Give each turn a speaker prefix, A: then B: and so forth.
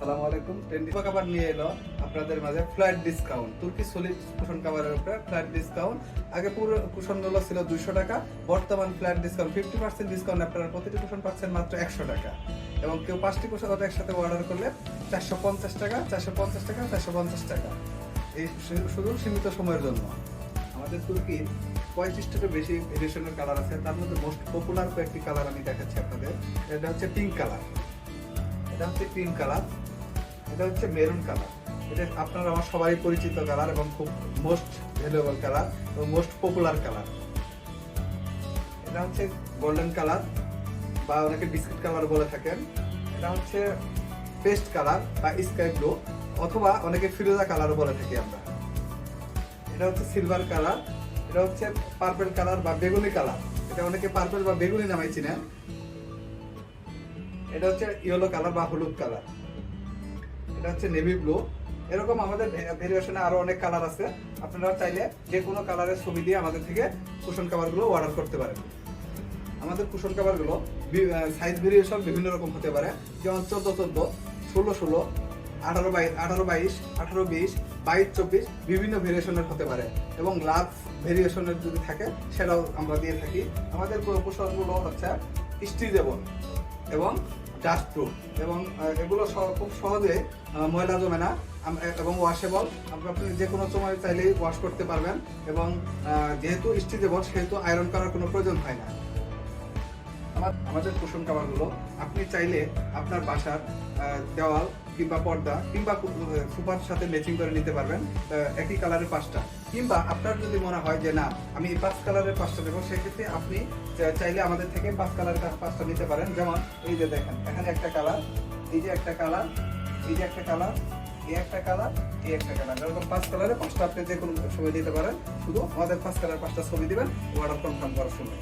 A: সালামু আলাইকুম। ট্রেন্ডি খাবার নিয়ে এলো আপনাদের মাঝে ফ্ল্যাট ডিসকাউন্ট তুর্কি সলিড কুশন কাভারের উপরে ফ্ল্যাট ডিসকাউন্ট আগে পুরো কুশনগুলো ছিল দুইশো টাকা, বর্তমান flat discount fifty percent discount আপনারা প্রতিটি কুশন পাচ্ছেন মাত্র একশো টাকা। এবং কেউ পাঁচটি কুশন একসাথে অর্ডার করলে চারশো পঞ্চাশ টাকা, চারশো পঞ্চাশ টাকা, চারশো পঞ্চাশ টাকা। এই শুধু সীমিত সময়ের জন্য। আমাদের তুর্কির পঁয়ত্রিশটারও বেশি ভেরিয়েশনের কালার আছে, তার মধ্যে মোস্ট পপুলার কয়েকটি কালার আমি দেখাচ্ছি আপনাদের। এটা হচ্ছে পিঙ্ক কালার এটা হচ্ছে ক্রিম কালার এটা হচ্ছে মেরুন কালার এটা আপনারা আমার সবাই পরিচিত কালার এবং খুব মোস্ট ভ্যালুয়েবল কালার এবং মোস্ট পপুলার কালার এটা হচ্ছে গোল্ডেন কালার বা অনেকে বিস্কিট কালার বলে থাকেন। এটা হচ্ছে পেস্ট কালার বা স্কাই ব্লু অথবা অনেকে ফিরোজা কালার বলে থাকি আমরা। এটা হচ্ছে সিলভার কালার এটা হচ্ছে পার্পল কালার বা বেগুনি কালার এটা অনেকে পার্পল বা বেগুনি নামে চিনেন। এটা হচ্ছে ইয়েলো কালার বা হলুদ কালার এটা হচ্ছে নেভি ব্লু এরকম আমাদের ভেরিয়েশনে আরও অনেক কালার আছে। আপনারা চাইলে যে কোনো কালারের ছবি দিয়ে আমাদের থেকে কুশন কাভারগুলো অর্ডার করতে পারেন। আমাদের কুশন কাভারগুলো সাইজ ভেরিয়েশন বিভিন্ন রকম হতে পারে। যেমন চোদ্দ চোদ্দ, ষোলো ষোলো, আঠারো বাইশ আঠারো বাইশ, আঠারো বিশ, বাইশ, চব্বিশ বিভিন্ন ভেরিয়েশনের হতে পারে। এবং লাভ ভেরিয়েশনের যদি থাকে, সেটাও আমরা দিয়ে থাকি। আমাদের কুশনগুলো হচ্ছে স্টিজেবল এবং ডাস্ট প্রুফ এবং এগুলো খুব সহজে ময়লা জমে না। এবং ওয়াশেবল আপনি যে কোনো সময় চাইলেই ওয়াশ করতে পারবেন। এবং যেহেতু স্টিচেবল সেহেতু আয়রন করার কোনো প্রয়োজন হয় না। আমাদের কুসুম কাভারগুলো আপনি চাইলে আপনার বাসার দেওয়াল কিংবা পর্দা কিংবা সুপার সাথে ম্যাচিং করে নিতে পারবেন একই কালারের পাঁচটা। কিংবা আপনার যদি মনে হয় যে না, আমি এই পাঁচ কালারের পাঁচটা দেবো, সেক্ষেত্রে আপনি চাইলে আমাদের থেকে পাঁচ কালারের পাঁচটা নিতে পারেন। যেমন এই যে দেখেন, এখানে একটা কালার এই যে একটা কালার এই যে একটা কালার এই একটা কালার এই একটা কালার এরকম পাঁচ কালারে পাঁচটা আপনি যে কোনো সময় দিতে পারেন, শুধু আমাদের পাঁচ কালার পাঁচটা ছবি দিবেন অর্ডার কনফার্ম করার সময়।